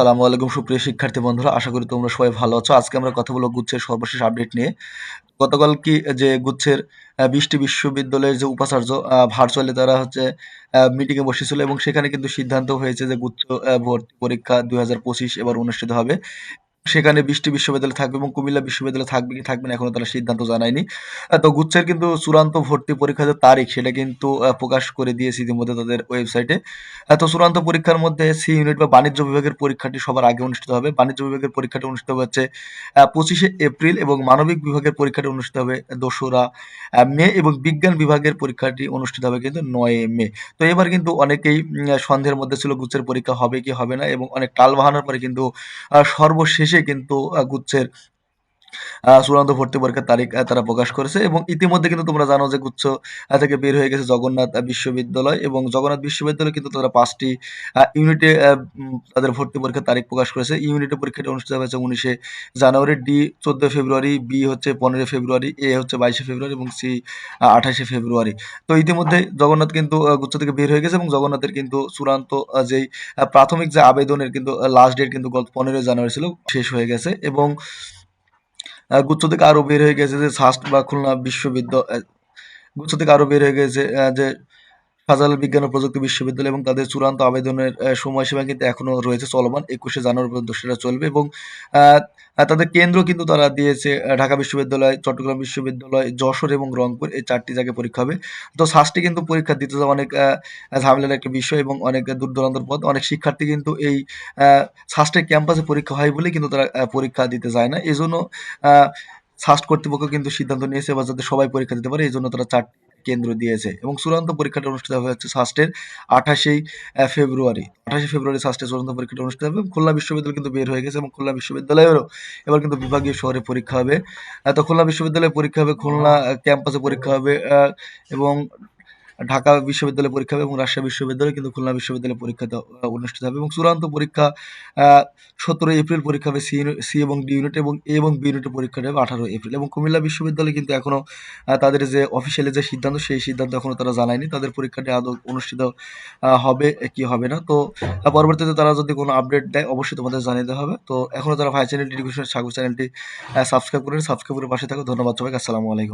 আসসালামু আলাইকুম, সুপ্রিয় শিক্ষার্থী বন্ধুরা, আশা করি তোমরা সবাই ভালো আছো। আজকে আমরা কথা বলব গুচ্ছের সর্বশেষ আপডেট নিয়ে। গতকাল কি যে গুচ্ছের বিশটি বিশ্ববিদ্যালয়ের যে উপাচার্য ভার্চুয়ালি তারা হচ্ছে মিটিং এ বসেছিল এবং সেখানে কিন্তু সিদ্ধান্ত হয়েছে যে গুচ্ছ ভর্তি পরীক্ষা দুই হাজার পঁচিশ এবার অনুষ্ঠিত হবে। সেখানে বৃষ্টি বিশ্ববিদ্যালয় থাকবে এবং কুমিল্লা বিশ্ববিদ্যালয় থাকবে কি থাকবে না এখনও তারা সিদ্ধান্ত জানায়নি। তো গুচ্ছের কিন্তু চূড়ান্ত ভর্তি পরীক্ষার তারিখ সেটা কিন্তু প্রকাশ করে দিয়েছে ইতিমধ্যে তাদের ওয়েবসাইটে। তো চূড়ান্ত পরীক্ষার মধ্যে সি ইউনিট বা বাণিজ্য বিভাগের পরীক্ষাটি সবার আগে অনুষ্ঠিত হবে। বাণিজ্য বিভাগের পরীক্ষাটি অনুষ্ঠিত হচ্ছে পঁচিশে এপ্রিল এবং মানবিক বিভাগের পরীক্ষাটি অনুষ্ঠিত হবে দোসরা মে এবং বিজ্ঞান বিভাগের পরীক্ষাটি অনুষ্ঠিত হবে কিন্তু নয় মে। তো এবার কিন্তু অনেকেই সন্দেহের মধ্যে ছিল গুচ্ছের পরীক্ষা হবে কি হবে না এবং অনেক টাল বাহানোর পরে কিন্তু আহ, সর্বশেষে কিন্তু গুচ্ছের চূড়ান্ত ভর্তি পরীক্ষার তারিখ তারা প্রকাশ করেছে এবং ইতিমধ্যে কিন্তু তোমরা জানো যে গুচ্ছ থেকে বের হয়ে গেছে জগন্নাথ বিশ্ববিদ্যালয় এবং জগন্নাথ বিশ্ববিদ্যালয় কিন্তু তারা পাঁচটি ইউনিটে তাদের ভর্তি পরীক্ষার তারিখ প্রকাশ করেছে। ইউনিটে পরীক্ষাটি অনুষ্ঠিত হয়েছে উনিশে জানুয়ারি, ডি চোদ্দ ফেব্রুয়ারি, বি হচ্ছে পনেরোই ফেব্রুয়ারি, এ হচ্ছে বাইশে ফেব্রুয়ারি এবং সি আঠাশে ফেব্রুয়ারি। তো ইতিমধ্যে জগন্নাথ কিন্তু গুচ্ছ থেকে বের হয়ে গেছে এবং জগন্নাথের কিন্তু চূড়ান্ত যেই প্রাথমিক যে আবেদনের কিন্তু লাস্ট ডেট কিন্তু গত পনেরোই জানুয়ারি ছিল, শেষ হয়ে গেছে এবং গুচ্ছ থেকে আরও বের হয়ে গেছে যে সাস্ট বা খুলনা বিশ্ববিদ্যালয় গুচ্ছ থেকে আরও বের হয়ে গেছে যে শাহজালাল বিজ্ঞান ও প্রযুক্তি বিশ্ববিদ্যালয় এবং তাদের চূড়ান্ত আবেদনের সময়সীমা কিন্তু এখনও রয়েছে চলমান। একুশে জানুয়ারি পর্যন্ত সেটা চলবে এবং তাদের কেন্দ্র কিন্তু তারা দিয়েছে ঢাকা বিশ্ববিদ্যালয়, চট্টগ্রাম বিশ্ববিদ্যালয়, যশোর এবং রংপুর। এই চারটি জায়গায় পরীক্ষা হবে। তো সাস্টে কিন্তু পরীক্ষা দিতে যাওয়া অনেক ঝামেলার একটা বিষয় এবং অনেক দূর দূরান্তর পথ। অনেক শিক্ষার্থী কিন্তু এই সাস্টের ক্যাম্পাসে পরীক্ষা হয় বলে কিন্তু তারা পরীক্ষা দিতে যায় না। এই জন্য সাস্ট কর্তৃপক্ষ কিন্তু সিদ্ধান্ত নিয়েছে এবার যাতে সবাই পরীক্ষা দিতে পারে এই জন্য তারা চারটি কেন্দ্র দিয়েছে এবং চূড়ান্ত পরীক্ষাটা অনুষ্ঠিত হবে হচ্ছে সাস্টের আঠাশেই ফেব্রুয়ারি। আঠাশে ফেব্রুয়ারি সাস্টের চূড়ান্ত পরীক্ষাটা অনুষ্ঠিত হবে এবং খুলনা বিশ্ববিদ্যালয় কিন্তু বের হয়ে গেছে এবং খুলনা বিশ্ববিদ্যালয়েরও এবার কিন্তু বিভাগীয় শহরে পরীক্ষা হবে। তো খুলনা বিশ্ববিদ্যালয়ে পরীক্ষা হবে, খুলনা ক্যাম্পাসে পরীক্ষা হবে এবং ঢাকা বিশ্ববিদ্যালয়ে পরীক্ষা হবে এবং রাজশাহী বিশ্ববিদ্যালয়ে, কিন্তু খুলনা বিশ্ববিদ্যালয়ে পরীক্ষা অনুষ্ঠিত হবে। এবং চূড়ান্ত পরীক্ষা সতেরোই এপ্রিল পরীক্ষা হবে সি সি এবং ডি ইউনিট এবং এ এবং বি ইউনিটের পরীক্ষাটা হবে আঠারো এপ্রিল। এবং কুমিল্লা বিশ্ববিদ্যালয় কিন্তু এখনও তাদের যে অফিসিয়ালি যে সিদ্ধান্ত, সেই সিদ্ধান্ত এখনও তারা জানায়নি। তাদের পরীক্ষাটি আদৌ অনুষ্ঠিত হবে কি হবে না? তো পরবর্তীতে তারা যদি কোনো আপডেট দেয়, অবশ্যই তোমাদের জানিয়ে দেওয়া হবে। তো, এখনও তারা ভাই চ্যানেল সাগর চ্যানেলটি সাবস্ক্রাইব করে সাবস্ক্রাইব করে পাশে থাকো। ধন্যবাদ সবাইকে। আসসালামু আলাইকুম।